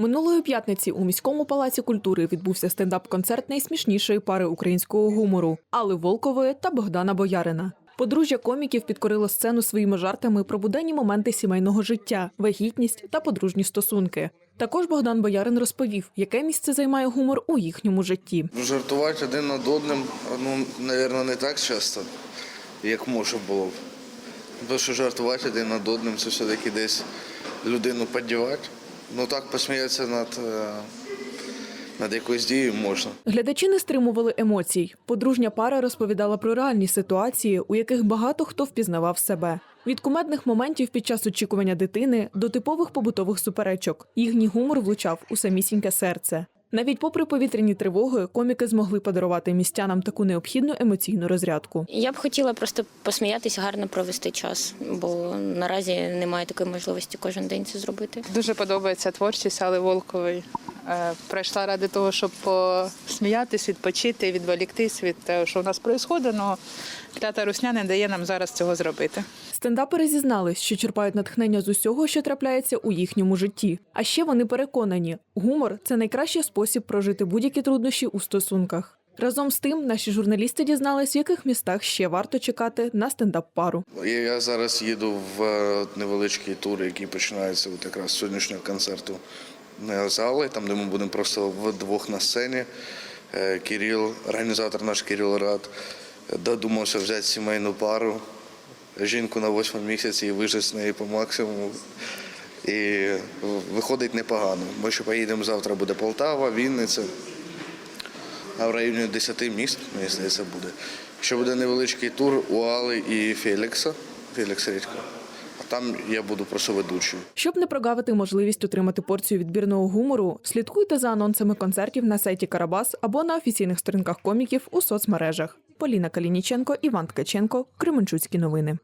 Минулої п'ятниці у міському палаці культури відбувся стендап-концерт найсмішнішої пари українського гумору Алли Волкової та Богдана Боярина. Подружжя коміків підкорило сцену своїми жартами про буденні моменти сімейного життя, вагітність та подружні стосунки. Також Богдан Боярин розповів, яке місце займає гумор у їхньому житті. Жартувати один над одним, ну, мабуть, не так часто, як може було б. Тому що жартувати один над одним це все-таки десь людину піддівати. Ну так посміятися над, е, над якоюсь дією можна. Глядачі не стримували емоцій. Подружня пара розповідала про реальні ситуації, у яких багато хто впізнавав себе. Від кумедних моментів під час очікування дитини до типових побутових суперечок. Їхній гумор влучав у самісіньке серце. Навіть попри повітряні тривоги, коміки змогли подарувати містянам таку необхідну емоційну розрядку. Я б хотіла просто посміятися, гарно провести час, бо наразі немає такої можливості кожен день це зробити. Дуже подобається творчість але Волкової. Е, Прийшла ради того, щоб посміятись, відпочити, відволіктись від того, що у нас відбувається, але клята русня не дає нам зараз цього зробити. Стендапери зізнались, що черпають натхнення з усього, що трапляється у їхньому житті. А ще вони переконані, гумор це найкращий спосіб прожити будь-які труднощі у стосунках. Разом з тим, наші журналісти дізнались, в яких містах ще варто чекати на стендап-пару. Я- зараз їду в е, невеличкий тур, який починається от якраз з сьогоднішнього концерту зали, там де ми будемо просто вдвох на сцені. Е, Кирил, організатор наш Кирил Рад, е, додумався взяти сімейну пару, жінку на восьмому місяці і вижити з неї по максимуму. І виходить непогано. Ми ще поїдемо завтра буде Полтава, Вінниця. А в районі 10 міст, мені здається, буде. Ще буде невеличкий тур у Али і Фелікса. Фелікса Рідько. А там я буду просто ведучий. Щоб не прогавити можливість отримати порцію відбірного гумору, слідкуйте за анонсами концертів на сайті Карабас або на офіційних сторінках коміків у соцмережах. Поліна Калініченко, Іван Ткаченко, Кременчуцькі новини.